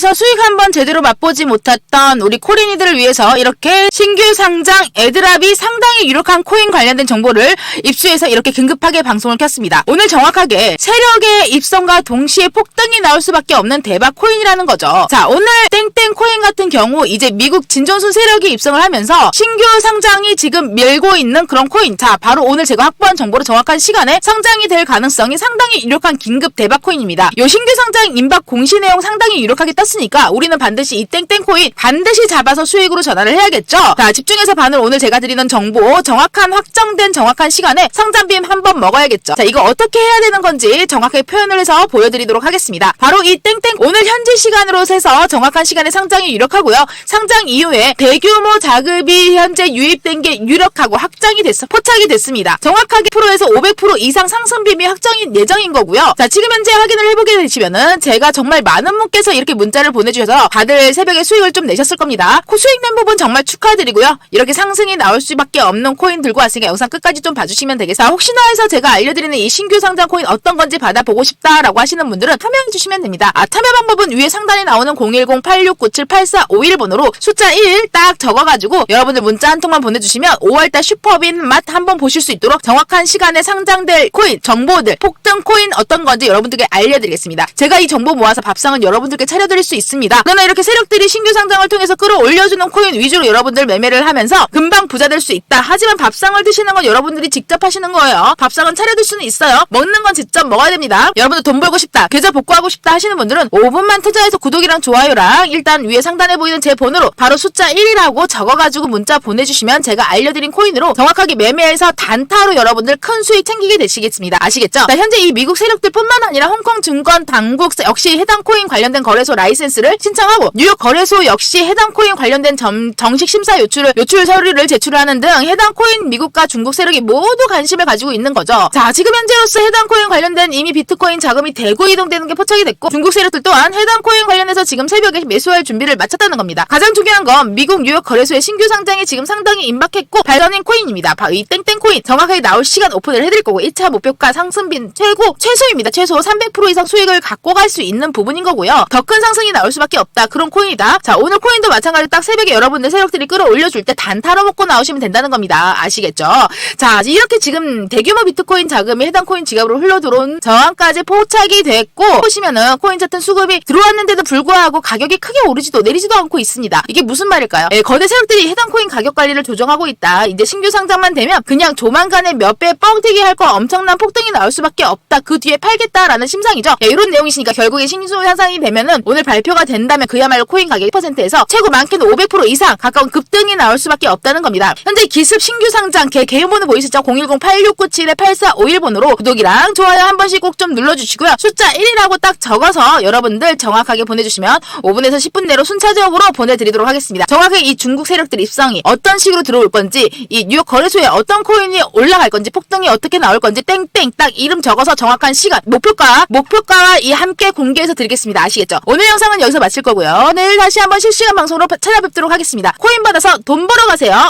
시장에 한번 제대로 맛보지 못했던 우리 코린이들을 위해서 이렇게 신규 상장 애드랍이 상당히 유력한 코인 관련된 정보를 입수해서 이렇게 긴급하게 방송을 켰습니다. 오늘 정확하게 세력의 입성과 동시에 폭등이 나올 수밖에 없는 대박 코인이라는 거죠. 자, 오늘 땡땡 코인 같은 경우 이제 미국 진정순 세력이 입성을 하면서 신규 상장이 지금 밀고 있는 그런 코인. 자, 바로 오늘 제가 확보한 정보로 정확한 시간에 상장이 될 가능성이 상당히 유력한 긴급 대박 코인입니다. 요 신규 상장 임박 공시 내용 상당히 유력하게 떴으니까 우리는 반드시 이 땡땡 코인 반드시 잡아서 수익으로 전환을 해야겠죠. 자, 집중해서 반을 오늘 제가 드리는 정보 정확한 확정된 정확한 시간에 상장빔 한 번 먹어야겠죠. 자, 이거 어떻게 해야 되는 건지 정확하게 표현을 해서 보여드리도록 하겠습니다. 바로 이 땡땡 오늘 현지 시간으로 세서 정확한 시간에 상장이 유력하고요. 상장 이후에 대규모 자급이 현재 유입된 게 유력하고 확정이 됐어 포착이 됐습니다. 정확하게 프로에서 500% 이상 상승빔이 확정이 예정인 거고요. 자, 지금 현재 확인을 해보게 되시면은 제가 정말 많은 분께서 이렇게 문자를 보내주셔서 다들 새벽에 수익을 좀 내셨을 겁니다. 코 수익 낸 부분 정말 축하드리고요. 이렇게 상승이 나올 수밖에 없는 코인 들고 왔으니까 영상 끝까지 좀 봐주시면 되겠습니다. 혹시나 해서 제가 알려드리는 이 신규 상장 코인 어떤 건지 받아보고 싶다라고 하시는 분들은 참여해 주시면 됩니다. 아, 참여 방법은 위에 상단에 나오는 010-8697-8451 번호로 숫자 1 딱 적어가지고 여러분들 문자 한 통만 보내주시면 5월달 슈퍼빈 맛 한번 보실 수 있도록 정확한 시간에 상장될 코인, 정보들, 폭등 코인 어떤 건지 여러분들께 알려드리겠습니다. 제가 이 정보 모아서 밥상은 여러분들께 차려드릴 수 있습니다. 그러 나 이렇게 세력들이 신규 상장을 통해서 끌어올려주는 코인 위주로 여러분들 매매를 하면서 금방 부자 될 수 있다. 하지만 밥상을 드시는 건 여러분들이 직접 하시는 거예요. 밥상은 차려줄 수는 있어요. 먹는 건 직접 먹어야 됩니다. 여러분들 돈 벌고 싶다, 계좌 복구하고 싶다 하시는 분들은 5분만 투자해서 구독이랑 좋아요랑 일단 위에 상단에 보이는 제 번호로 바로 숫자 1이라고 적어가지고 문자 보내주시면 제가 알려드린 코인으로 정확하게 매매해서 단타로 여러분들 큰 수익 챙기게 되시겠습니다. 아시겠죠? 자, 현재 이 미국 세력들뿐만 아니라 홍콩 증권 당국 역시 해당 코인 관련된 거래소 라이센스를 신청 하고 뉴욕 거래소 역시 해당 코인 관련된 점- 정식 심사 요출을 요출 서류를 제출하는 등 해당 코인 미국과 중국 세력이 모두 관심을 가지고 있는 거죠. 자, 지금 현재로서 해당 코인 관련된 이미 비트코인 자금이 대구 이동되는 게 포착이 됐고 중국 세력들 또한 해당 코인 관련 해서 지금 새벽에 매수할 준비를 마쳤다는 겁니다. 가장 중요한 건 미국 뉴욕 거래소의 신규 상장이 지금 상당히 임박했고 발견인 코인입니다. 이 땡땡 코인 정확하게 나올 시간 오픈을 해드릴 거고 1차 목표가 상승빈 최고 최소입니다. 최소 300% 이상 수익을 갖고 갈 수 있는 부분인 거고요. 더 큰 상승이 나올 수밖에 없다. 그런 코인이다. 자 오늘 코인도 마찬가지로 딱 새벽에 여러분들 세력들이 끌어올려줄 때 단타로 먹고 나오시면 된다는 겁니다. 아시겠죠? 자 이렇게 지금 대규모 비트코인 자금이 해당 코인 지갑으로 흘러 들어온 저항까지 포착이 됐고 보시면은 코인 차트 수급이 들어왔는데도 불구하고 가격이 크게 오르지도 내리지도 않고 있습니다. 이게 무슨 말일까요? 예, 거대 세력들이 해당 코인 가격 관리를 조정하고 있다. 이제 신규 상장만 되면 그냥 조만간에 몇 배 뻥튀기 할 거 엄청난 폭등이 나올 수밖에 없다. 그 뒤에 팔겠다라는 심상이죠. 예, 이런 내용이시니까 결국에 신규 상장이 되면은 오늘 발표가 된다면 그야말로 코인 가격 1%에서 최고 많게는 500% 이상 가까운 급등이 나올 수밖에 없다는 겁니다. 현재 기습 신규 상장 개 개인 번호 보이시죠? 010-8697-8451번호로 구독이랑 좋아요 한 번씩 꼭 좀 눌러주시고요. 숫자 1이라고 딱 적어서 여러분들 정확하게 보내주시면 5분에서 10분 내로 순차적으로 보내드리도록 하겠습니다. 정확하게 이 중국 세력들 입성이 어떤 식으로 들어올 건지 이 뉴욕 거래소에 어떤 코인이 올라갈 건지 폭등이 어떻게 나올 건지 땡땡 딱 이름 적어서 정확한 시간 목표가 목표가와 이 함께 공개해서 드리겠습니다. 아시겠죠? 오늘 영상은 여기서 마칠 거고요. 내일 다시 한번 실시간 방송으로 찾아뵙도록 하겠습니다. 코인 받아서 돈 벌어 가세요.